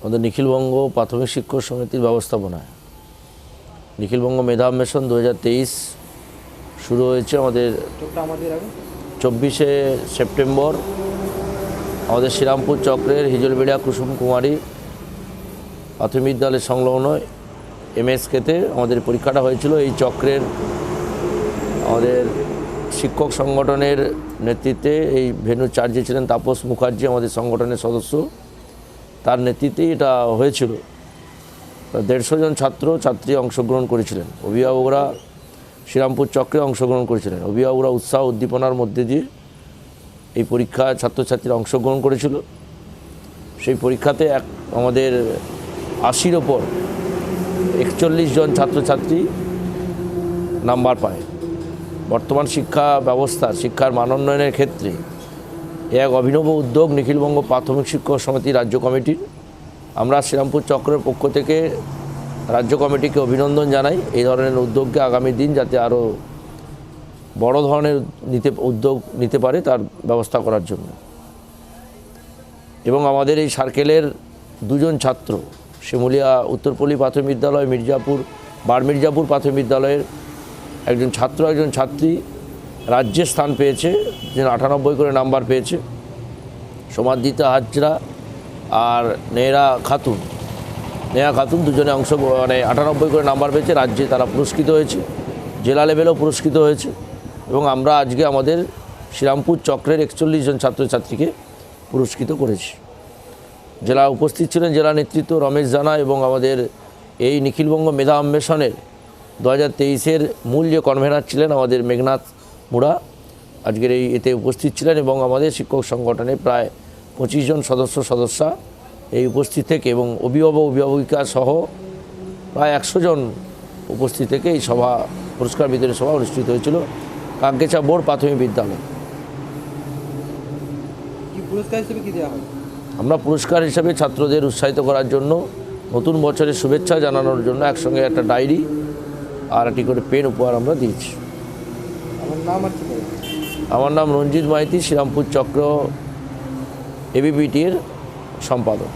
আমাদের নিখিলবঙ্গ প্রাথমিক শিক্ষক সমিতির ব্যবস্থাপনায়। নিখিলবঙ্গ মেধা অন্বেষণ দু শুরু হয়েছে আমাদের চব্বিশে সেপ্টেম্বর। আমাদের শ্রীরামপুর চক্রের হিজলবেড়িয়া কুসুম কুমারী প্রাথমিক বিদ্যালয় সংলগ্ন এমএসকেতে আমাদের পরীক্ষাটা হয়েছিল। এই চক্রের আমাদের শিক্ষক সংগঠনের নেতৃত্বে এই ভেনু চার্জে ছিলেন তাপস মুখার্জি, আমাদের সংগঠনের সদস্য। তার নেতৃত্বেই এটা হয়েছিল। দেড়শো জন ছাত্র, ছাত্রী অংশগ্রহণ করেছিলেন। অভিভাবকরা শ্রীরামপুর চক্রে অংশগ্রহণ করেছিলেন। অভিভাবকরা উৎসাহ উদ্দীপনার মধ্যে দিয়ে এই পরীক্ষায় ছাত্রছাত্রীরা অংশগ্রহণ করেছিল। সেই পরীক্ষাতে এক, আমাদের আশির ওপর একচল্লিশ জন ছাত্রছাত্রী নাম্বার পায়। বর্তমান শিক্ষা ব্যবস্থা, শিক্ষার মানোন্নয়নের ক্ষেত্রে এক অভিনব উদ্যোগ নিখিলবঙ্গ প্রাথমিক শিক্ষক সমিতি রাজ্য কমিটির। আমরা শ্রীরামপুর চক্রের পক্ষ থেকে রাজ্য কমিটিকে অভিনন্দন জানাই এই ধরনের উদ্যোগকে আগামী দিন যাতে আরও বড় ধরনের নিতে, উদ্যোগ নিতে পারে তার ব্যবস্থা করার জন্য। এবং আমাদের এই সার্কেলের দুজন ছাত্র, শিমুলিয়া উত্তরপল্লী প্রাথমিক বিদ্যালয়, মির্জাপুর বার মির্জাপুর প্রাথমিক বিদ্যালয়ের একজন ছাত্র, একজন ছাত্রী রাজ্যে স্থান পেয়েছে যে আটানব্বই করে নাম্বার পেয়েছে। সমাদিতা হাজরা আর নেহরা খাতুন। নেহা খাতুন দুজনে অংশ মানে আটানব্বই করে নাম্বার পেয়েছে, রাজ্যে তারা পুরস্কৃত হয়েছে, জেলা লেভেলেও পুরস্কৃত হয়েছে। এবং আমরা আজকে আমাদের শ্রীরামপুর চক্রের একচল্লিশ জন ছাত্রছাত্রীকে পুরস্কৃত করেছি। জেলা উপস্থিত ছিলেন জেলা নেতৃত্ব রমেশ জানা এবং আমাদের এই নিখিলবঙ্গ মেধা অন্বেষণের দু হাজার তেইশের মূল যে কনভেনার ছিলেন আমাদের মেঘনাথ মুড়া আজকের এই এতে উপস্থিত ছিলেন এবং আমাদের শিক্ষক সংগঠনে প্রায় পঁচিশ জন সদস্য সদস্যা এই উপস্থিত থেকে এবং অভিভাবক অভিভাবিকা সহ প্রায় একশো জন উপস্থিত থেকে এই সভা পুরস্কার বিতরণী সভা অনুষ্ঠিত হয়েছিল কাঙ্কেচা বোর্ড প্রাথমিক বিদ্যালয়। আমরা পুরস্কার হিসেবে ছাত্রদের উৎসাহিত করার জন্য নতুন বছরের শুভেচ্ছা জানানোর জন্য একসঙ্গে একটা ডায়েরি আর একটি করে পেন উপহার আমরা দিয়েছি আমার নাম আর ঠিকানা আমার নাম রঞ্জিত মাইতি শ্রীরামপুর চক্র এবিপিটির সম্পাদক।